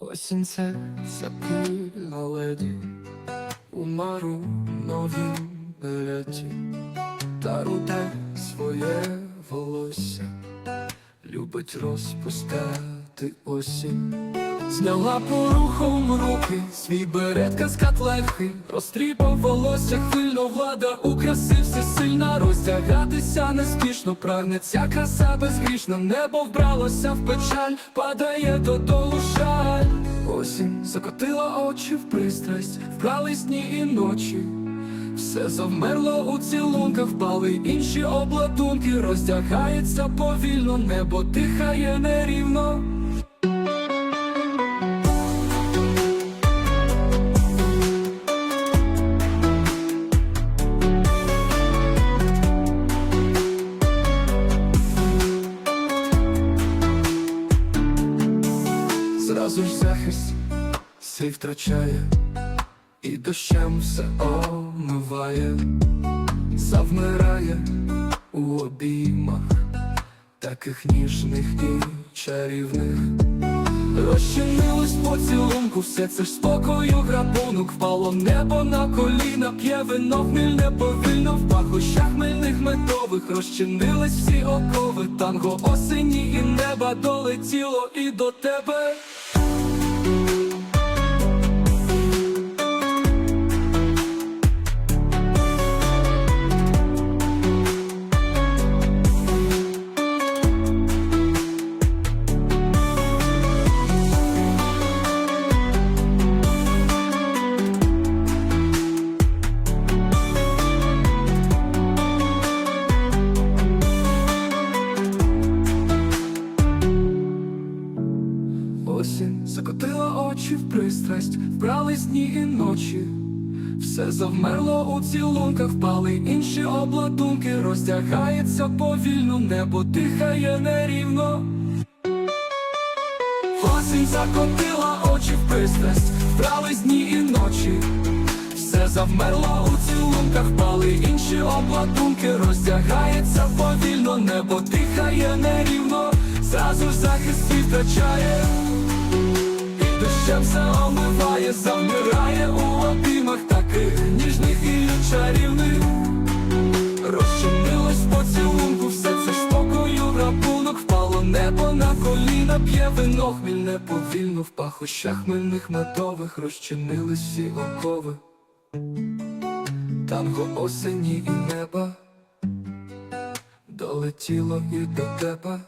Осінь це запильна леді. У та руде своє волосся, любить розпускати осінь. Зняла порухом руки, свій беретка з котлехи, розтріпав волосся, хвильно влада у краси всесильна, роздягатися неспішно, прагне ця краса безгрішна, небо вбралося в печаль, падає додолу шаль. Осінь закотила очі в пристрасть, вбрались дні і ночі. Все завмерло у цілунках, впали інші обладунки, роздягається повільно, небо дихає нерівно. Зразу ж захист сей втрачає, і дощем все омиває, завмирає у обіймах, таких ніжних і чарівних. Розчинилось поцілунку, все це ж спокою грабунок. Впало небо на коліна, п'є вино хмільне повільно В пахощах хмельних медових. Розчинились всі окови Танго осені і неба долетіло і до тебе Осінь закотила очі в пристрасть, вбрались дні і ночі. Все завмерло у цілунках, впали інші обладунки, роздягається повільно, небо дихає нерівно. Осінь закотила очі в пристрасть, вбрались дні і ночі. Все завмерло у цілунках, впали інші обладунки, роздягається повільно, небо дихає нерівно, зразу захист втрачає. І все омиває, завмирає у обіймах таких ніжних і чарівних. Розчинилось поцілунку, все це спокою рабунок, впало небо на коліна, п'є вино хмільне повільно в пахощах хмельних медових розчинились всі окови. Танго осені і неба долетіло і до тебе.